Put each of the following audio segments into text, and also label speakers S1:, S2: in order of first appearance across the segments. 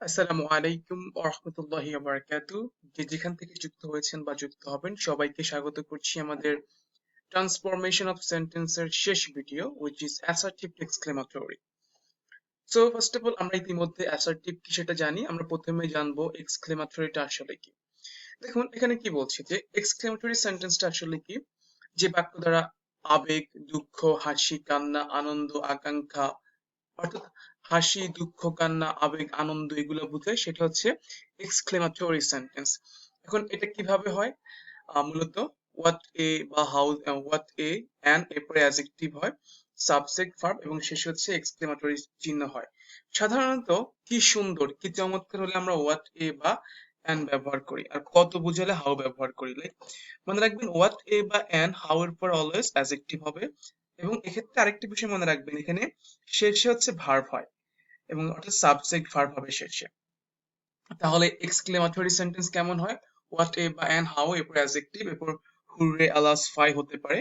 S1: আসসালামু আলাইকুম ওরহমতুল্লাহি বারাকাতু যে যেখান থেকে যুক্ত হয়েছেন বা যুক্ত হবেন, সবাইকে স্বাগত করছি আমাদের ট্রান্সফরমেশন অফ সেন্টেন্সের শেষ video which is assertive exclamatory so first of all আমরা ইতিমধ্যে অ্যাসার্টিভ কি সেটা জানি, আমরা প্রথমে জানব এক্সক্লেমেটরিটা আসলে কি। দেখুন, এখানে কি বলছে যে এক্সক্লেমেটরি সেন্টেন্সটা আসলে কি? যে বাক্য দ্বারা আবেগ, দুঃখ, হাসি, কান্না, আনন্দ, আকাঙ্ক্ষা অর্থাৎ হাসি, দুঃখ, কান্না, আবেগ, আনন্দ এগুলো বোঝায় সেটা হচ্ছে এক্সক্লেমেটরি সেন্টেন্স এখন এটা কীভাবে হয়? মূলত হোয়াট এ বা হাউ হোয়াট এ অ্যান এরপরে অ্যাজেক্টিভ হয় সাবজেক্ট ভার্ব এবং শেষে হচ্ছে এক্সক্লেমেটরি চিহ্ন হয়। সাধারণত কি সুন্দর, কি চমৎকার হলে আমরা হোয়াট এ বা অ্যান ব্যবহার করি? আর কত বুঝালে হাউ ব্যবহার করি? লাইক মনে রাখবেন হোয়াট এ বা অ্যান হাউ এর পর অলওয়েজ অ্যাজেক্টিভ হবে। এবং এক্ষেত্রে আরেকটি বিষয় মনে রাখবেন এখানে শেষে হচ্ছে ভার্ব হয় এবং অর্থাৎ সাবজেক্ট ভার্ব হবে শেষে তাহলে এক্সক্লেমেটরি সেন্টেন্স কেমন হয়? হোয়াট এ বা অ্যান হাউ এরপর অ্যাজেক্টিভ এরপর হুররে, আলাস, ফাই হতে পারে।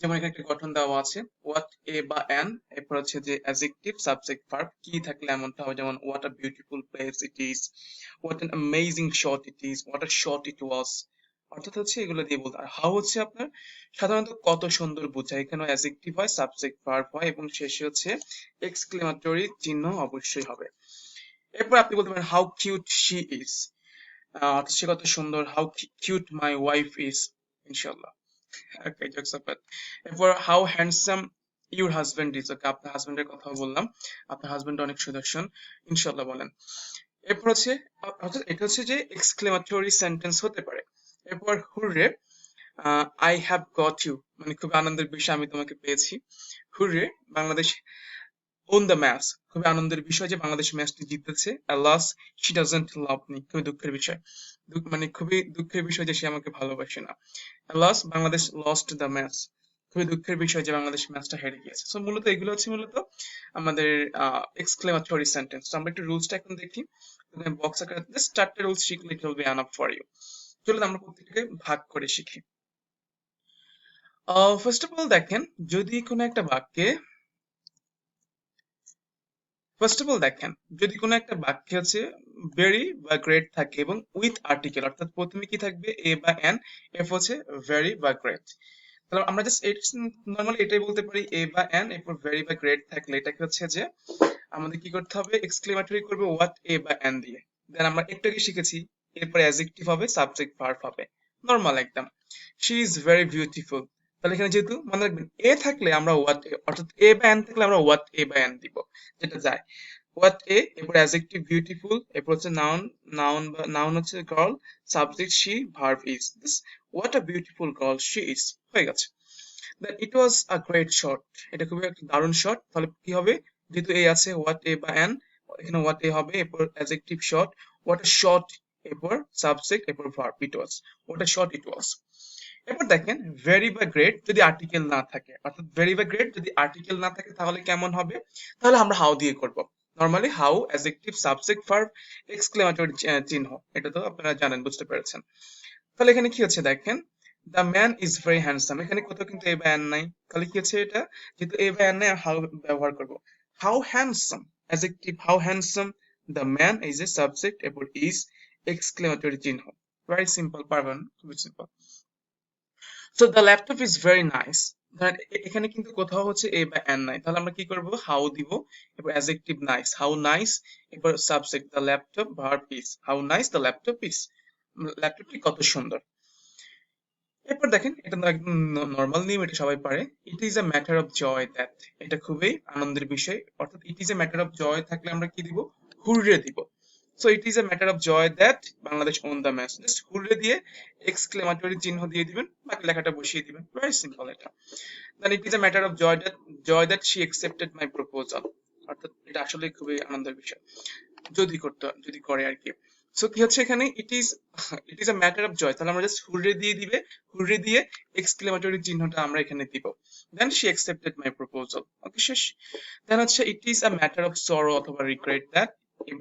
S1: যেমন এখানে একটা গঠন দেওয়া আছে হোয়াট এ বা অ্যান এরপর হচ্ছে যে অ্যাজেক্টিভ সাবজেক্ট ভার্ব কি থাকলে এমনটা হবে যেমন what a beautiful place it is what an amazing shot it is what a shot it was অর্থাৎ হচ্ছে এগুলো দিয়ে বলতে আর হাউ হচ্ছে আপনার? সাধারণত কত সুন্দর বোঝায়। এখানে অ্যাজেক্টিভ হয় সাবজেক্ট ভার্ব হয় এবং শেষে হচ্ছে এক্সক্লেমেটরি চিহ্ন অবশ্যই হবে। এরপর আপনি বলতে পারেন হাউ কিউট শি ইজ অর্থাৎ সে কত সুন্দর how cute my wife is ইনশাল্লাহ এরপর how handsome your husband is okay আপনার হাজবেন্ডের কথা বললাম। আপনার হাজবেন্ড অনেক সুদর্শন ইনশাল্লাহ বলেন। এরপর হচ্ছে, অর্থাৎ এটা হচ্ছে যে এক্সক্লেমেটরি সেন্টেন্স হতে পারে। এরপর hurray I have got you মানে খুব আনন্দের বিষয় আমি তোমাকে পেয়েছি। Hurray, Bangladesh won the match খুবই আনন্দের বিষয় যে বাংলাদেশ ম্যাচটি জিতেছে। Alas she doesn't love me খুবই দুঃখের বিষয়। মানে খুবই দুঃখের বিষয় যে সে আমাকে ভালোবাসে না। Alas Bangladesh lost the match খুবই দুঃখের বিষয় যে বাংলাদেশ ম্যাচটা হেরে গিয়েছে। সো মূলত এগুলো হচ্ছে মূলত আমাদের এক্সক্লেমেটরি সেন্টেন্স আমরা একটু রুলসটা এখন দেখি। বক্স আকারে জাস্ট রুলস শিখলে it will be enough for you চলুন আমরা প্রত্যেকটাকে ভাগ করে শিখি। ফার্স্ট অফ অল দেখেন, যদি কোনো একটা বাক্যে ফার্স্ট অফ অল দেখেন, যদি কোনো একটা বাক্যে হচ্ছে ভেরি বা গ্রেট থাকে এবং উইথ আর্টিকেল অর্থাৎ প্রথমে কি থাকবে? এ বা এন এফ হচ্ছে ভেরি বা গ্রেট তাহলে আমরা জাস্ট নর্মালি এটাই বলতে পারি এ বা এন এরপর ভেরি বা গ্রেট থাকলে এটাকে হচ্ছে যে আমাদের কি করতে হবে? এক্সক্লেমেটরি করবে হোয়াট এ বা এন দিয়ে। দেন আমরা একটু আগে শিখেছি এরপর অ্যাজেক্টিভ হবে সাবজেক্ট ভার্ব হবে। নর্মাল একদম। শি ইজ ভেরি বিউটিফুল তাহলে এখানে যেহেতু মনে রাখবেন এ থাকলে আমরা হোয়াট এ অর্থাৎ এ বা এন থাকলে আমরা হোয়াট এ বা এন দিব, যেটা যায়। হোয়াট এ এরপর অ্যাজেক্টিভ বিউটিফুল এরপর হচ্ছে নাউন নাউন বা নাউন হচ্ছে girl subject she verb is this what a beautiful girl she is হয়ে গেছে। দেন ইট ওয়াজ আ গ্রেট শট এটা খুবই একটা দারুণ শট তাহলে কি হবে? যেহেতু এ আছে হোয়াট এ বা এন এখানে হোয়াট এ হবে, এরপর adjective shot what a shot এরপর সাবজেক্ট এরপর verb it was a shot it was এবার দেখেন ভেরি বা গ্রেট যদি আর্টিকেল না থাকে, অর্থাৎ ভেরি বা গ্রেট যদি আর্টিকেল না থাকে, তাহলে কেমন হবে? তাহলে আমরা হাউ দিয়ে করব। Normally how adjective subject verb exclamatory চিহ্ন, এটা তো আপনারা জানেন, বুঝতে পেরেছেন। তাহলে এখানে কি হচ্ছে দেখেন the man is very handsome এখানে কোথাও কিন্তু এ বা নাই। তাহলে কি হচ্ছে এটা? যেহেতু এ বা নাই হাউ ব্যবহার করব। How handsome adjective how handsome the man is A subject এরপর ইজ এক্সক্লেমেটরি চিহ্ন ভেরি সিম্পল পারবেন খুবই so the laptop is very nice ধরেন এ- এখানে কিন্তু কোথাও হচ্ছে এ বা এন নাই। তাহলে আমরা কি করব? হাউ দিব? এরপর অ্যাজেক্টিভ নাইস হাউ নাইস এরপর subject the laptop verb is how nice the laptop is ল্যাপটপটি কত সুন্দর। এরপর দেখেন, এটা একদম নর্মাল নিয়ম এটা সবাই পারে। It is a matter of joy that এটা খুবই আনন্দের বিষয়। অর্থাৎ it is a matter of joy থাকলে আমরা কি দিব? হুররে দিব। So it is a matter of joy that Bangladesh won the match just hurray দিয়ে এক্সক্লেমেটরি চিহ্ন দিয়ে দিবেন, বাকি লেখাটা বসিয়ে দিবেন। ভেরি সিম্পল এটা। Then it is a matter of joy that joy that she accepted my proposal অর্থাৎ এটা আসলে খুবই আনন্দের বিষয়। যদি করতে, যদি করে আর কি। সো কি হচ্ছে এখানে? It is it is a matter of joy তাহলে আমরা জাস্ট হুররে দিয়ে দিবে হুররে দিয়ে এক্সক্লেমেটরি চিহ্নটা আমরা এখানে দিব। Then she accepted my proposal okay শেষ। দেন হচ্ছে it is a matter of sorrow অথবা রিগ্রেট দ্যাট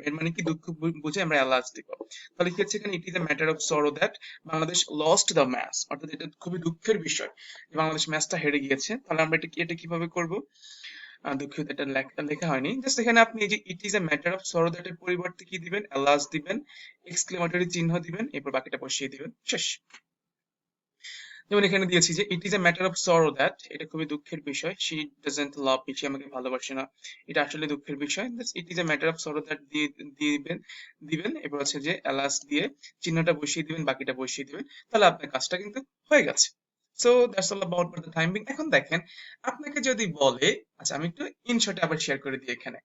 S1: এর মানে কি দুঃখ বুঝে আমরা দিব তাহলে কি হচ্ছে it is a matter of sorrow that Bangladesh lost the match অর্থাৎ এটা খুবই দুঃখের বিষয় বাংলাদেশ ম্যাচটা হেরে গিয়েছে। তাহলে আমরা এটা এটা কীভাবে করব? দুঃখিত, এটা লেখা হয়নি। জাস্ট এখানে আপনি যে it is a matter of sorrow দ্যাটের পরিবর্তে কি দিবেন? অ্যালাস দিবেন এক্সক্লেমেটরি চিহ্ন দিবেন, এরপর বাকিটা বসিয়ে দিবেন। শেষ। যেমন এখানে দিয়েছি যে it is a matter of sorrow that এটা খুবই দুঃখের বিষয়। শি ডাজেন্ট লাভ সে আমাকে ভালোবাসে না। এটা আসলে দুঃখের বিষয়। It is a matter of sorrow that দিয়ে, দিবেন দিবেন। এরপর হচ্ছে যে অ্যালাস দিয়ে চিহ্নটা বসিয়ে দিবেন, বাকিটা বসিয়ে দিবেন। তাহলে আপনার কাজটা কিন্তু হয়ে গেছে। So that's all about for the time এখন দেখেন, আপনাকে যদি বলে আচ্ছা আমি একটু ইনশর্টে আবার শেয়ার করে দিই এখানে।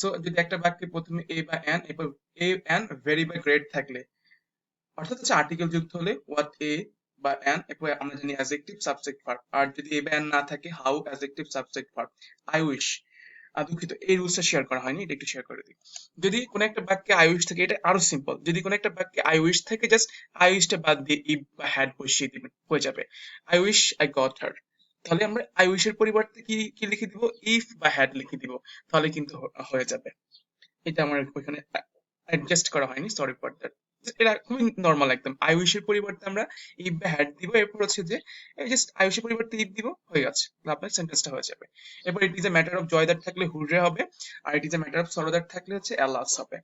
S1: সো যদি একটা বাক্যে প্রথমে এ বা এন এরপর এ এন ভেরি বা গ্রেট থাকলে। অর্থাৎ হচ্ছে আর্টিকেল যুক্ত হলে হোয়াট এ বা এন এরপর আমরা জানি অ্যাজেক্টিভ সাবজেক্ট ভার্ব আর যদি এ এন না থাকে how adjective subject verb I wish দুঃখিত, এই রুলসটা শেয়ার করা হয়নি, এটা একটু শেয়ার করে দিই। যদি কোনো একটা বাক্যে আই উইশ থাকে, এটা আরও সিম্পল যদি কোনো একটা বাক্যে আই উইশ থাকে জাস্ট আই উইশটা বাদ দিয়ে ইফ বা হ্যাড বসিয়ে দিবেন হয়ে যাবে। I wish I got her তাহলে আমরা আই উইশ এর পরিবর্তে কি কি লিখে দিব? ইফ বা হ্যাড লিখে দিব, তাহলে কিন্তু হয়ে যাবে। এটা আমার ওইখানে অ্যাডজাস্ট করা হয়নি সরি ফর দ্যাট এটা খুবই নর্মাল একদম। আই এর পরিবর্তে আমরা ইফ বা হ্যাড দিব, এরপর হচ্ছে যে জাস্ট আই পরিবর্তে ইফ দিব, হয়ে গেছে। আপনার সেন্টেন্সটা হয়ে যাবে। এরপর it is a matter of joy that থাকলে হুররে হবে, আর it is a matter of sorrow that থাকলে হচ্ছে অ্যালাস হবে।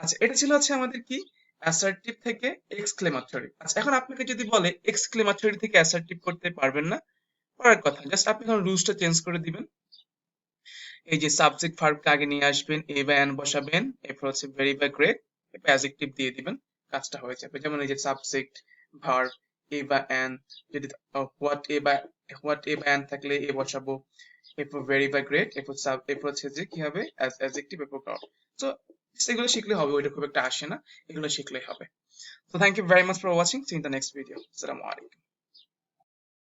S1: আচ্ছা এটা ছিল হচ্ছে আমাদের কি? অ্যাসার্টিভ থেকে এক্সক্লেমাটরি আচ্ছা এখন আপনাকে যদি বলে এক্সক্লেমাটরি থেকে অ্যাসার্টিভ করতে পারবেন না পারার কথা। জাস্ট আপনি এখন রুলসটা চেঞ্জ করে দিবেন। এই যে সাবজেক্ট ভার্বকে আগে নিয়ে আসবেন এ বা এন বসাবেন, এরপর হচ্ছে ভেরি বা গ্রেট এরপর অ্যাজেক্টিভ দিয়ে দিবেন, কাজটা হয়ে যাবে যেমন এই যে সাবজেক্ট ভার্ব এ বা অ্যান যদি হোয়াট এ বা হোয়াট এ বা অ্যান থাকলে এ বসাবো এরপর ভেরি বা গ্রেট এরপর সাব এরপর হচ্ছে যে কি হবে অ্যাজেক্টিভ এরপর সো সেগুলো শিখলে হবে, ওইটা খুব একটা আসে না, এগুলো শিখলেই হবে So thank you very much for watching you in the next video. Assalamu alaikum.